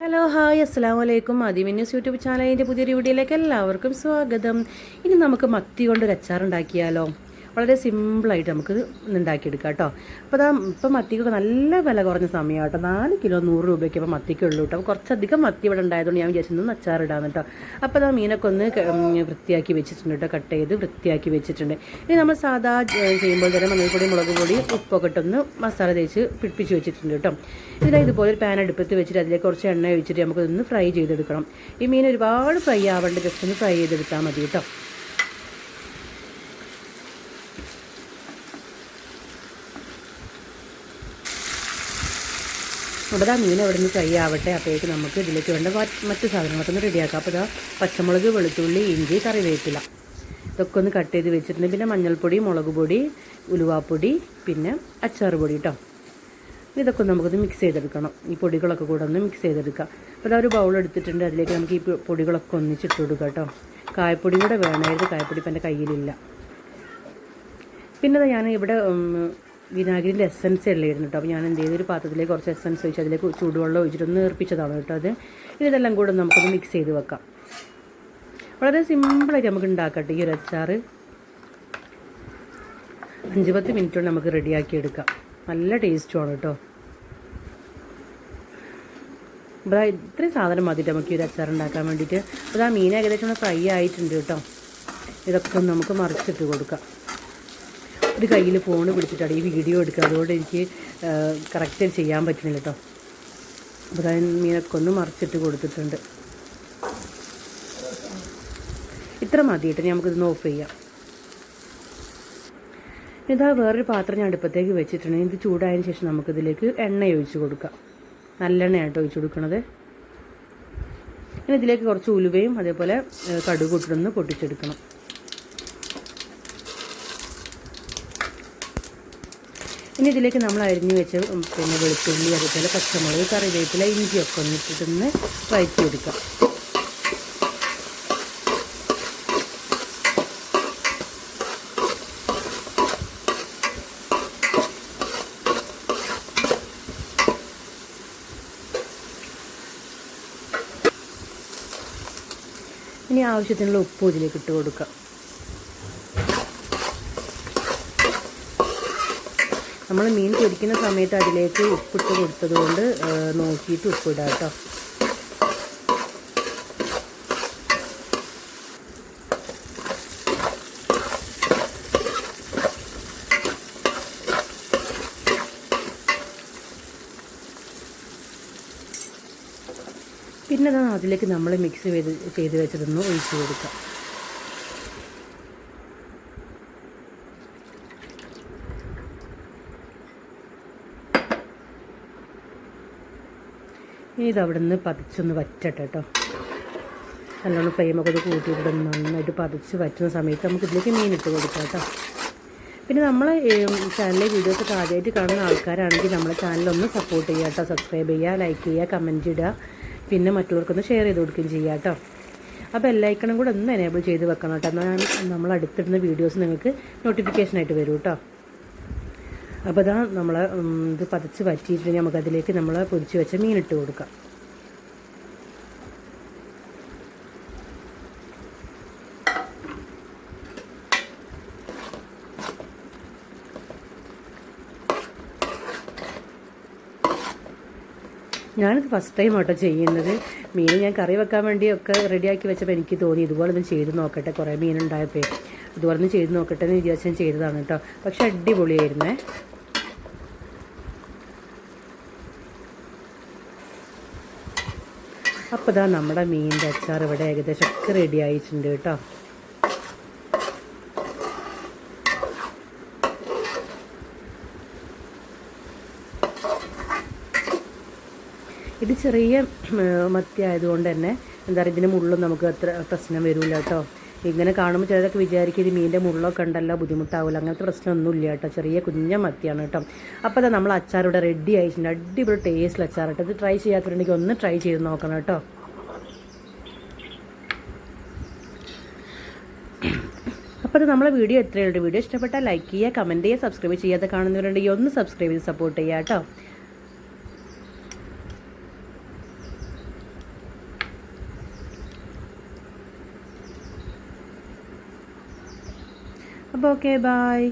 Hello hi അസ്സാം വലൈക്കും ആദ്യമേ ന്യൂസ് യൂട്യൂബ് ചാനലിന്റെ പുതിയൊരു വീഡിയോയിലേക്ക് എല്ലാവർക്കും സ്വാഗതം. ഇനി നമുക്ക് മത്തി കൊണ്ടൊരു അച്ചാർ ഉണ്ടാക്കിയാലോ വളരെ സിമ്പിളായിട്ട് നമുക്ക് ഉണ്ടാക്കിയെടുക്കാം കേട്ടോ. അപ്പോൾ അതാ ഇപ്പം മത്തിക്കൊക്കെ നല്ല വില കുറഞ്ഞ സമയമാണ് കേട്ടോ. നാല് കിലോ നൂറ് രൂപയ്ക്ക് ഇപ്പോൾ മത്തിക്കുള്ളൂ കേട്ടോ. അപ്പോൾ കുറച്ചധികം മത്തി ഇവിടെ ഉണ്ടായതുകൊണ്ട് ഞാൻ വിചാരിച്ചു അച്ചാർ ഇടാന്ന് കേട്ടോ. അപ്പോൾ അതാ മീനൊക്കെ ഒന്ന് വൃത്തിയാക്കി വെച്ചിട്ടുണ്ട് കേട്ടോ. കട്ട് ചെയ്ത് വൃത്തിയാക്കി വെച്ചിട്ടുണ്ട്. ഇനി നമ്മൾ സാധാ ചെയ്യുമ്പോൾ തന്നെ മഞ്ഞൾപ്പൊടി മുളക് പൊടി ഉപ്പൊക്കെ ഇട്ടൊന്ന് മസാല തേച്ച് പിടിപ്പിച്ച് വെച്ചിട്ടുണ്ട് കേട്ടോ. ഇതിൽ ഇതുപോലെ ഒരു പാൻ അടുപ്പത്ത് വെച്ചിട്ട് അതിലേക്ക് കുറച്ച് എണ്ണ ഒഴിച്ചിട്ട് നമുക്കൊന്ന് ഫ്രൈ ചെയ്തെടുക്കണം. ഈ മീൻ ഒരുപാട് ഫ്രൈ ആവേണ്ട ജസ്റ്റ് ഒന്ന് ഫ്രൈ ചെയ്തെടുത്താൽ മതി കേട്ടോ. അവിടെ ആ മീൻ അവിടെ നിന്ന് ഫ്രൈ ആവട്ടെ. അപ്പോഴേക്ക് നമുക്ക് ഇതിലേക്ക് വേണ്ട മറ്റു സാധനങ്ങളൊക്കെ ഒന്ന് റെഡിയാക്കാം. അപ്പോൾ ഇതാ പച്ചമുളക് വെളുത്തുള്ളി ഇഞ്ചി കറിവേപ്പില. ഇതൊക്കെ ഒന്ന് കട്ട് ചെയ്ത് വെച്ചിട്ടുണ്ട്. പിന്നെ മഞ്ഞൾപ്പൊടി മുളക് പൊടി ഉലുവാപ്പൊടി പിന്നെ അച്ചാർ പൊടി കേട്ടോ ഇതൊക്കെ നമുക്കൊന്ന് മിക്സ് ചെയ്തെടുക്കണം. ഈ പൊടികളൊക്കെ കൂടെ ഒന്ന് മിക്സ് ചെയ്തെടുക്കാം അപ്പോൾ അതൊരു ബൗൾ എടുത്തിട്ടുണ്ട്. അതിലേക്ക് നമുക്ക് ഈ പൊടികളൊക്കെ ഒന്നിച്ചിട്ട് കൊടുക്കാം കേട്ടോ കായപ്പൊടി കൂടെ വേണമായിരുന്നു. കായപ്പൊടി ഇപ്പം എന്റെ കയ്യിലില്ല. പിന്നെ ഞാൻ ഇവിടെ ഉം, വിനാഗിരിന്റെ എസൻസ് ഉള്ളായിരുന്നു കേട്ടോ. അപ്പോൾ ഞാൻ എന്ത് ചെയ്തു? ഒരു പാത്രത്തിലേക്ക് കുറച്ച് എസൻസ് ഒഴിച്ച് അതിലേക്ക് ചൂടുവെള്ളം ഒഴിച്ചിട്ടൊന്ന് ഏർപ്പിച്ചതാണ് കേട്ടോ അത്. ഇനി ഇതെല്ലാം കൂടെ നമുക്കൊന്ന് മിക്സ് ചെയ്ത് വെക്കാം. വളരെ സിമ്പിളായിട്ട് നമുക്ക് ഉണ്ടാക്കട്ടെ ഈ ഒരു അച്ചാർ അഞ്ച് പത്ത് മിനിറ്റ് കൊണ്ട് നമുക്ക് റെഡിയാക്കി എടുക്കാം. നല്ല ടേസ്റ്റുമാണ് കേട്ടോ. അപ്പോൾ ഇത്രയും സാധനം മതിയിട്ട് നമുക്ക് ഈ ഒരു അച്ചാർ ഉണ്ടാക്കാൻ വേണ്ടിയിട്ട്. അപ്പോൾ ആ മീൻ ഏകദേശം ഫ്രൈ ആയിട്ടുണ്ട് കേട്ടോ. ഇതൊക്കെ നമുക്ക് മറിച്ചിട്ട് കൊടുക്കാം. ഒരു കയ്യിൽ ഫോൺ പിടിച്ചിട്ടാണ് ഈ വീഡിയോ എടുക്കുക. അതുകൊണ്ട് എനിക്ക് കറക്റ്റ് ചെയ്യാൻ പറ്റുന്നില്ല കേട്ടോ അപ്പോൾ ദാ മീനൊക്കെ ഒന്ന് മറിച്ചിട്ട് കൊടുത്തിട്ടുണ്ട്. ഇത്ര മതി കേട്ടോ നമുക്കിതൊന്ന് ഓഫ് ചെയ്യാം. ഇതാ വേറൊരു പാത്രം ഞാൻ അടുപ്പത്തേക്ക് വെച്ചിട്ടുണ്ട്. ഇത് ചൂടായതിന് ശേഷം നമുക്കിതിലേക്ക് എണ്ണ ഒഴിച്ച് കൊടുക്കാം. നല്ലെണ്ണ ആയിട്ട് ഒഴിച്ച് കൊടുക്കണത്. ഇനി ഇതിലേക്ക് കുറച്ച് ഉലുവയും അതേപോലെ കടുക് ഇട്ടിട്ടൊന്ന് പൊട്ടിച്ചെടുക്കണം. ഇനി ഇതിലേക്ക് നമ്മൾ അരിഞ്ഞു വെച്ച പിന്നെ വെളുത്തുള്ളി അതുപോലെ പച്ചമുളക് കറിവേപ്പില ഇഞ്ചിയൊക്കെ ഒന്ന് ഇട്ടിട്ടൊന്ന് വഴറ്റിയെടുക്കാം ഇനി ആവശ്യത്തിനുള്ള ഉപ്പ് ഇതിലേക്ക് ഇട്ട് കൊടുക്കാം. നമ്മൾ മീൻ പൊരിക്കുന്ന സമയത്ത് അതിലേക്ക് ഉപ്പിട്ട് കൊടുത്തത് കൊണ്ട് നോക്കിയിട്ട് ഉപ്പിടാം കേട്ടോ. പിന്നെ അതിലേക്ക് നമ്മൾ മിക്സ് ചെയ്ത് ചെയ്ത് വെച്ചതൊന്ന് ഒഴിച്ച് കൊടുക്കാം. ഇനി ഇത് അവിടെ നിന്ന് പതിച്ചൊന്ന് വറ്റട്ടെ കേട്ടോ നല്ലോണം ഫ്ലെയിമൊക്കെ കൂട്ടി കൂട്ടിയിട്ട് നന്നായിട്ട് പതിച്ച് വറ്റുന്ന സമയത്ത് നമുക്ക് ഇതിലേക്ക് മീൻ ഇട്ട് കൊടുക്കാം കേട്ടോ പിന്നെ നമ്മളെ ചാനലിലെ വീഡിയോസ് വീഡിയോസൊക്കെ ആദ്യമായിട്ട് കാണുന്ന ആൾക്കാരാണെങ്കിൽ നമ്മളെ ചാനലൊന്ന് സപ്പോർട്ട് ചെയ്യുക കേട്ടോ സബ്സ്ക്രൈബ് ചെയ്യുക ലൈക്ക് ചെയ്യുക കമന്റ് ഇടുക പിന്നെ മറ്റുള്ളവർക്കൊന്ന് ഷെയർ ചെയ്ത് കൊടുക്കുകയും ചെയ്യുക കേട്ടോ അപ്പോൾ ഐക്കണും കൂടെ ഒന്ന് എനേബിൾ ചെയ്ത് വെക്കണം കേട്ടോ എന്നാൽ നമ്മൾ അടുത്തിടുന്ന വീഡിയോസ് നിങ്ങൾക്ക് നോട്ടിഫിക്കേഷനായിട്ട് വരും കേട്ടോ അപ്പോൾ ഇതാ നമ്മൾ ഇത് പതച്ച് വറ്റിയിട്ട് നമുക്കതിലേക്ക് നമ്മൾ പൊരിച്ച് വെച്ച മീനിട്ട് കൊടുക്കാം. ഞാനിത് ഫസ്റ്റ് ടൈം ആട്ടോ ചെയ്യുന്നത്. മീൻ ഞാൻ കറി വെക്കാൻ വേണ്ടിയൊക്കെ റെഡിയാക്കി വെച്ചപ്പോൾ എനിക്ക് തോന്നി ഇതുപോലെ ഒന്ന് ചെയ്ത് നോക്കട്ടെ. കുറേ മീനുണ്ടായപ്പോൾ ഇതുപോലെ ഒന്ന് ചെയ്ത് നോക്കട്ടെ എന്ന് വിചാരിച്ചാൽ ചെയ്തതാണ് കേട്ടോ പക്ഷെ അടിപൊളിയായിരുന്നേ. അപ്പോൾ ഇതാ നമ്മുടെ മീനിന്റെ അച്ചാർ ഇവിടെ ഏകദേശം ഒക്കെ റെഡി ആയിട്ടുണ്ട് കേട്ടോ. ഇത് ചെറിയ മത്തി ആയതുകൊണ്ട് തന്നെ എന്താ പറയുക ഇതിന് മുള്ളും നമുക്ക് അത്ര പ്രശ്നം വരില്ല കേട്ടോ. ഇങ്ങനെ കാണുമ്പോൾ ചിലരൊക്കെ വിചാരിക്കും ഇത് മീന്റെ മുള്ളൊക്കെ ഉണ്ടല്ലോ ബുദ്ധിമുട്ടാവില്ല അങ്ങനത്തെ പ്രശ്നമൊന്നുമില്ല കേട്ടോ. ചെറിയ കുഞ്ഞ മത്തിയാണ് കേട്ടോ. അപ്പോൾ അതാ നമ്മൾ അച്ചാർ ഇവിടെ റെഡി ആയിട്ടുണ്ട്. അടിപൊളി ടേസ്റ്റിൽ അച്ചാർ കേട്ടോ ഇത് ട്രൈ ചെയ്യാത്തവരുണ്ടെങ്കിൽ ഒന്ന് ട്രൈ ചെയ്ത് നോക്കണം കേട്ടോ. അപ്പോൾ അത് നമ്മളെ വീഡിയോ എത്രയുണ്ട് വീഡിയോ ഇഷ്ടപ്പെട്ടാൽ ലൈക്ക് ചെയ്യുക കമന്റ് ചെയ്യുക സബ്സ്ക്രൈബ് ചെയ്യാതെ കാണുന്നവരുണ്ടെങ്കിൽ ഒന്ന് സബ്സ്ക്രൈബ് ചെയ്ത് സപ്പോർട്ട് ചെയ്യുക കേട്ടോ. അപ്പോൾ ഓക്കെ ബായ്